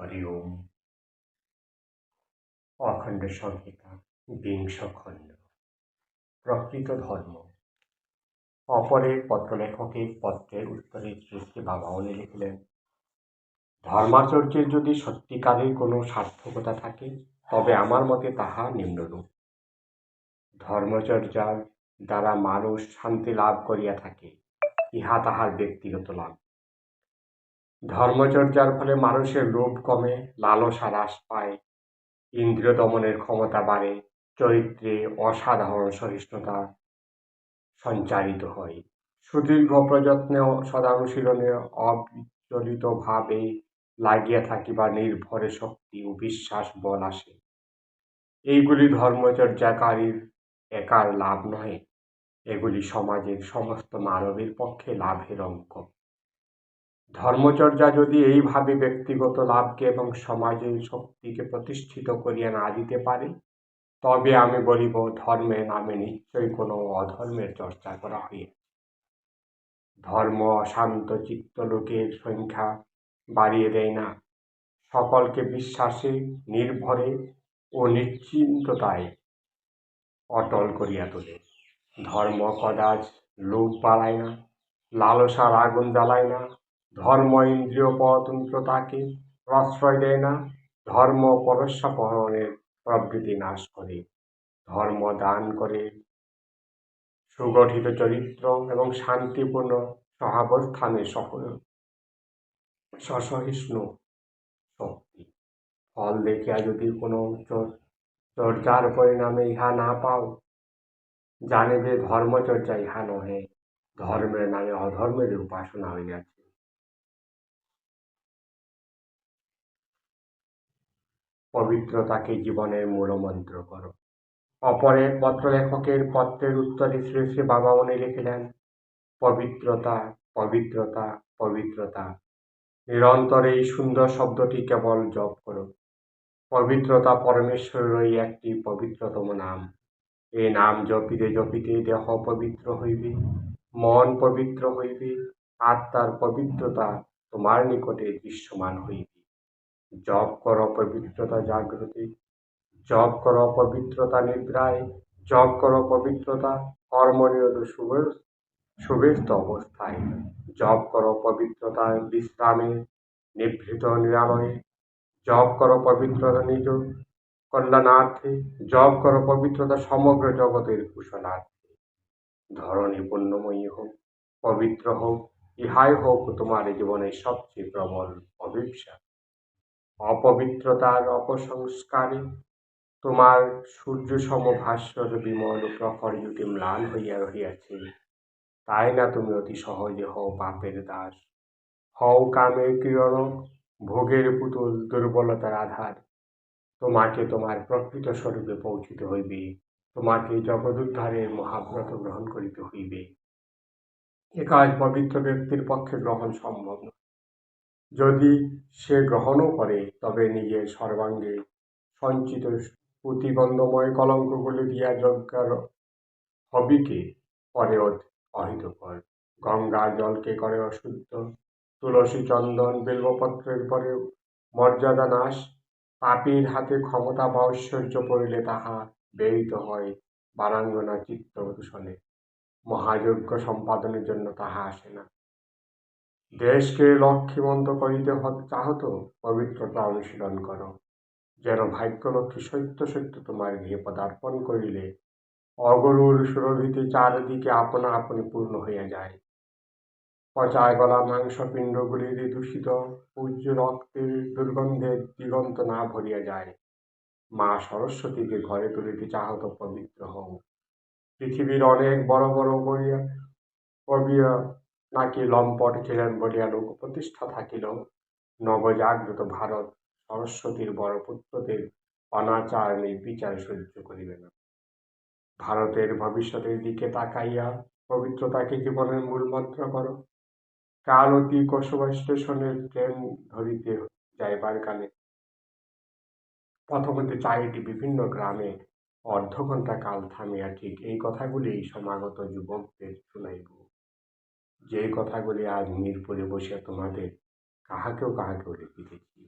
হরি ওম অখণ্ড সংহিতা বিংশ খণ্ড প্রকৃত ধর্ম। অপরের পত্রলেখকের পত্রের উত্তরে শ্রী বাবাউনি লিখলেন, ধর্মাচর্যের যদি সত্যিকারের কোনো সার্থকতা থাকে, তবে আমার মতে তাহা নিম্নরূপ। ধর্মচর্যার দ্বারা মানুষ শান্তি লাভ করিয়া থাকে, ইহা তাহার ব্যক্তিগত লাভ। ধর্মচর্যার ফলে মানুষের লোভ কমে, লালসা হ্রাস পায়, ইন্দ্রিয় দমনের ক্ষমতা বাড়ে, চরিত্রে অসাধারণ সহিষ্ণুতা সঞ্চারিত হয়। সুদীর্ঘ প্রযত্নে সদানুশীলনে অবিচলিতভাবে লাগিয়া থাকিবা নির্ভরে শক্তি ও বিশ্বাস বল আসে। এইগুলি ধর্মচর্যাকারীর একার লাভ নহে, এগুলি সমাজের সমস্ত মানবের পক্ষে লাভের অঙ্ক ধর্মচর্যা যদি এইভাবে ব্যক্তিগত লাভকে এবং সমাজের শক্তিকে প্রতিষ্ঠিত করিয়া না দিতে পারে, তবে আমি বলিব ধর্মে নামে নিশ্চয়ই কোনো অধর্মের চর্চা করা হইয়াছে ধর্ম অশান্ত, চিত্ত লোকের সংখ্যা বাড়িয়ে দেয় না। সকলকে বিশ্বাসে, নির্ভরে ও নিশ্চিন্ততায় অটল করিয়া তোলে। ধর্ম কদাচ লোভ বাড়ায় না, লালসার আগুন জ্বালায় না ধর্ম ইন্দ্রিয় পতন্ত্রতাকে প্রশ্রয় দেয় না, ধর্ম পরস্যাপহরণের প্রবৃত্তি নাশ করে। ধর্ম দান করে। সুগঠিত চরিত্র এবং শান্তিপূর্ণ সহাবস্থানে সসহিষ্ণু শক্তি। ফল দেখিয়া যদি কোনো চর্চার পরিণামে ইহা না পাও, জানিবে ধর্মচর্চা ইহা নহে। ধর্মের নামে অধর্মের উপাসনা হইয়াছে। পবিত্রতাকে জীবনের মূলমন্ত্র করো। অপরের পত্রলেখকের পত্রের উত্তরে শ্রী শ্রী বাবামণি লিখিলেন, পবিত্রতা পবিত্রতা পবিত্রতা। নিরন্তর এই সুন্দর শব্দটি কেবল জপ করো। পবিত্রতা পরমেশ্বরেরই একটি পবিত্রতম নাম। এই নাম জপিতে জপিতে দেহ পবিত্র হইবে, মন পবিত্র হইবে, আত্মার পবিত্রতা তোমার নিকটে দৃশ্যমান হইবে। জপ কর পবিত্রতা জাগ্রতি, জপ কর পবিত্রতা নিদ্রায়, জপ কর পবিত্রতা কর্মনিরত সুবেস্ত অবস্থায়, জপ কর পবিত্রতা বিশ্রামে, নিভৃত নিরালয়ে জপ কর পবিত্রতা নিজ কল্যাণার্থে, জপ কর পবিত্রতা সমগ্র জগতের কুশলার্থে। ধরণী পুণ্যময়ী হোক, পবিত্র হোক, ইহাই হোক তোমার জীবনের সবচেয়ে প্রবল অভিপ্সা অপবিত্রতার অপসংস্কারে তোমার সূর্য সমভাস্বর বিমল প্রখর যদি ম্লান হইয়া রহিয়াছে। তাই না তুমি অতি সহজে হও পাপের দাস? হও কামের কিরণ, ভোগের পুতুল দুর্বলতার আধার। তোমাকে তোমার প্রকৃত স্বরূপে পৌঁছিতে হইবে। তোমাকে জগদুদ্ধারের মহাব্রত গ্রহণ করিতে হইবে। এ কাজ পবিত্র ব্যক্তির পক্ষে গ্রহণ সম্ভব নয়। যদি সে গ্রহণও করে, তবে নিজের সর্বাঙ্গে সঞ্চিত প্রতিবন্ধময় কলঙ্কগুলি দিয়া যজ্ঞার হবিকে পরে করে। অহিতকর গঙ্গা জলকে করে অশুদ্ধ। তুলসী চন্দন বেলবপত্রের পরে মর্যাদা নাশ। পাপীর হাতে ক্ষমতা বা ঐশ্বর্য পড়িলে তাহা ব্যয়িত হয় বারাঙ্গনা চিত্ত দূষণে। মহাযজ্ঞ সম্পাদনের জন্য তাহা আসে না। দেশকে লক্ষ্মীমন্ত করিতে চাহত, পবিত্রতা অনুশীলন করো। যেন ভাগ্যলক্ষ্মী সত্য সত্য তোমার গৃহে পদার্পণ করিলে, অগরুর সুরভিতে চারিদিকে আপনা আপনি পূর্ণ হইয়া যায়। পচায় গলা মাংসপিণ্ডগুলির দূষিত, পূজ্য রক্তের দুর্গন্ধে দিগন্ত না ভরিয়া যায়। মা সরস্বতীকে ঘরে তুলিতে চাহত পবিত্র হও পৃথিবীর অনেক বড় বড় বইয়া কবিয়া নাকি লম্পট ছিলেন বলিয়া লোক প্রতিষ্ঠা থাকিল। নবজাগ্রত ভারত সরস্বতীর বড় পুত্রদের অনাচার নির্বিচার সহ্য করিবে না। ভারতের ভবিষ্যতের দিকে তাকাইয়া পবিত্রতাকে জীবনের মূল মন্ত্র করো। কাল অতি কসবা স্টেশনের ট্রেন ধরিতে যাইবার কালে প্রথমত চারিটি বিভিন্ন গ্রামে অর্ধ ঘণ্টা কাল থামিয়া ঠিক এই কথাগুলি সমাগত যুবকদের শুনাইব। যে কথাগুলি আজ মিরপুরে বসে তোমাদের কাহাকেও কাহাকেও লিখিতেছি।